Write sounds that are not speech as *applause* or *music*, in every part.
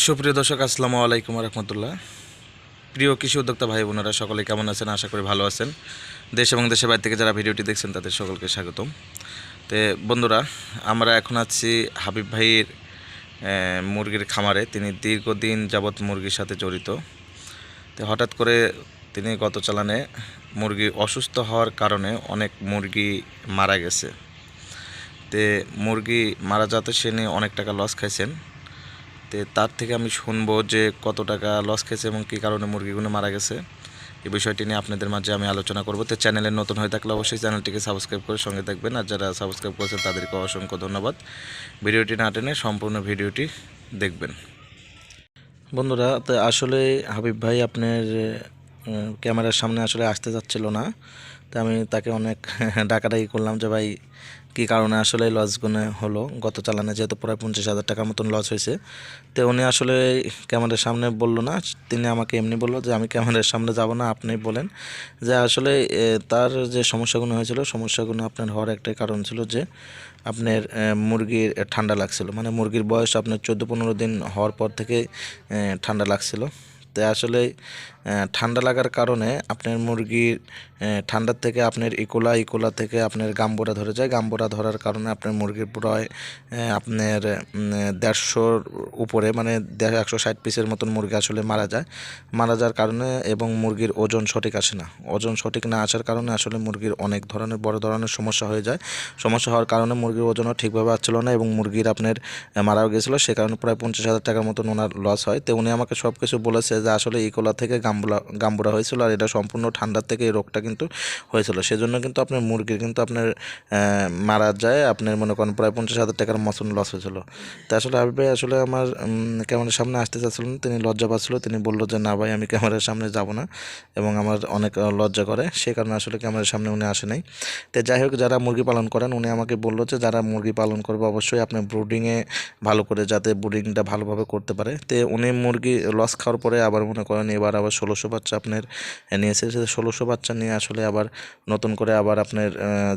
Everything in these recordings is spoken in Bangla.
সুপ্রিয় দর্শক, আসসালামু আলাইকুম রহমতুল্লাহ। প্রিয় কৃষি উদ্যোক্তা ভাই বোনেরা সকলে কেমন আছেন? আশা করি ভালো আছেন। দেশ এবং দেশের বাইরে থেকে যারা ভিডিওটি দেখছেন, তাদের সকলকে স্বাগতম। তো বন্ধুরা, আমরা এখন আছি হাবিব ভাইয়ের মুরগির খামারে। তিনি দীর্ঘদিন যাবৎ মুরগির সাথে জড়িত। তো হঠাৎ করে তিনি গত চালানে মুরগি অসুস্থ হওয়ার কারণে অনেক মুরগি মারা গেছে। তে মুরগি মারা যাতে সে নিয়ে অনেক টাকা লস খাইছেন। তে তার থেকে আমি শুনব যে কত টাকা লস খেয়েছে এবং কী কারণে মুরগিগুলো মারা গেছে। এই বিষয়টি নিয়ে আপনাদের মাঝে আমি আলোচনা করব। তো চ্যানেলে নতুন হয়ে থাকলে অবশ্যই চ্যানেলটিকে সাবস্ক্রাইব করে সঙ্গে থাকবেন। আর যারা সাবস্ক্রাইব করেছেন, তাদেরকে অসংখ্য ধন্যবাদ। ভিডিওটি না টেনে সম্পূর্ণ ভিডিওটি দেখবেন। বন্ধুরা, তো আসলে হাবিব ভাই আপনার ক্যামেরার সামনে আসলে আসতে যাচ্ছিল না। তো আমি তাকে অনেক *laughs* ডাকাডাকি করলাম যে, ভাই, কী কারণে আসলে লসগুলো হলো? গত চালানে যেহেতু প্রায় পঞ্চাশ হাজার টাকার মতন লস হয়েছে। তো উনি আসলে ক্যামেরার সামনে বলল না, তিনি আমাকে এমনি বলল যে, আমি ক্যামেরার সামনে যাব না, আপনি বলেন। যে আসলে তার যে সমস্যাগুলো হয়েছিল, সমস্যাগুলো আপনার হওয়ার একটাই কারণ ছিল যে, আপনার মুরগির ঠান্ডা লাগছিল। মানে মুরগির বয়স আপনার চোদ্দ পনেরো দিন হওয়ার পর থেকে ঠান্ডা লাগছিল। তো আসলে ঠান্ডা লাগার কারণে আপনার মুরগির ঠান্ডার থেকে আপনার ইকোলা ইকোলা থেকে আপনার গাম্বোরা ধরে যায়। গাম্বোরা ধরার কারণে আপনার মুরগির প্রায় আপনার দেড়শোর উপরে মানে একশো ষাট পিসের মতন মুরগি আসলে মারা যায়। মারা যাওয়ার কারণে এবং মুরগির ওজন সঠিক আসে না। ওজন সঠিক না আসার কারণে আসলে মুরগির অনেক ধরনের, বড় ধরনের সমস্যা হয়ে যায়। সমস্যা হওয়ার কারণে মুরগির ওজনও ঠিকভাবে আসছিল না এবং মুরগির আপনার মারাও গেছিল। সে কারণে প্রায় পঞ্চাশ হাজার টাকার মতন ওনার লস হয়। তো উনি আমাকে সব কিছু বলেছে যে আসলে ইকোলা থেকে গাম্বুলা, গাম্বুরা হয়েছিল আর এটা সম্পূর্ণ ঠান্ডার থেকে এই রোগটা কিন্তু হয়েছিল। সেজন্য কিন্তু আপনার মুরগির কিন্তু আপনার মারা যায়, আপনার মনে করেন প্রায় পঞ্চাশ হাজার টাকার মতন লস হয়েছিল। তা আসলে হাবিব ভাই, আসলে আমার ক্যামেরার সামনে আসতে চাচ্ছিলেন তিনি লজ্জা পাচ্ছিল, তিনি বলল যে, না ভাই, আমি ক্যামেরার সামনে যাব না। এবং আমার অনেক লজ্জা করে সেই কারণে আসলে ক্যামেরার সামনে উনি আসে নাই। তো যাই হোক, যারা মুরগি পালন করেন, উনি আমাকে বলল যে, যারা মুরগি পালন করবে, অবশ্যই আপনার ব্রুডিংয়ে ভালো করে যাতে ব্রুডিংটা ভালোভাবে করতে পারে। তো উনি মুরগি লস খাওয়ার পরে আবার মনে করেন এবার আবার ষোলোশো বাচ্চা আপনার নিয়েছে সে ষোলোশো বাচ্চা নিয়ে আসলে আবার নতুন করে আবার আপনার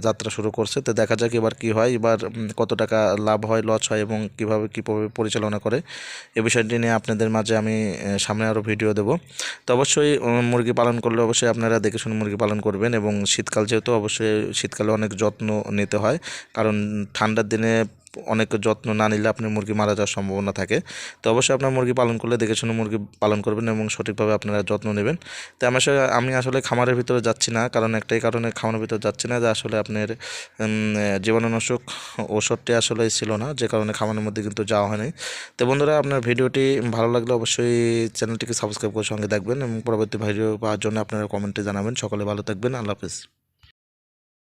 যাত্রা শুরু করছে। তো দেখা যাক এবার কি হয়। এবার কত টাকা লাভ হয়, লস হয় এবং কীভাবে, কীভাবে পরিচালনা করে। এ বিষয়টি নিয়ে আপনাদের মাঝে আমি সামনে আরও ভিডিও দেবো। তো অবশ্যই মুরগি পালন করলে অবশ্যই আপনারা দেখে শুনে মুরগি পালন করবেন এবং শীতকাল যেহেতু অবশ্যই শীতকালে অনেক যত্ন নিতে হয়। কারণ ঠান্ডার দিনে অনেক যত্ন না নিলে আপনার মুরগি মারা যাওয়ার সম্ভাবনা থাকে। তো অবশ্যই আপনার মুরগি পালন করলে দেখে শুনে মুরগি পালন করবেন এবং সঠিকভাবে আপনারা যত্ন নেবেন। তো আমি আসলে আমি আসলে খামারের ভিতরে যাচ্ছি না, কারণ একটাই কারণে খামারের ভিতরে যাচ্ছি না যে আসলে আপনার জীবাণুনাশক ওষুধটি আসলে ছিল না, যে কারণে খামারের মধ্যে কিন্তু যাওয়া হয়নি। তো বন্ধুরা, আপনার ভিডিওটি ভালো লাগলে অবশ্যই চ্যানেলটিকে সাবস্ক্রাইব করে সঙ্গে দেখবেন এবং পরবর্তী ভিডিও পাওয়ার জন্য আপনারা কমেন্টে জানাবেন। সকলে ভালো থাকবেন, আল্লাহ হাফিজ।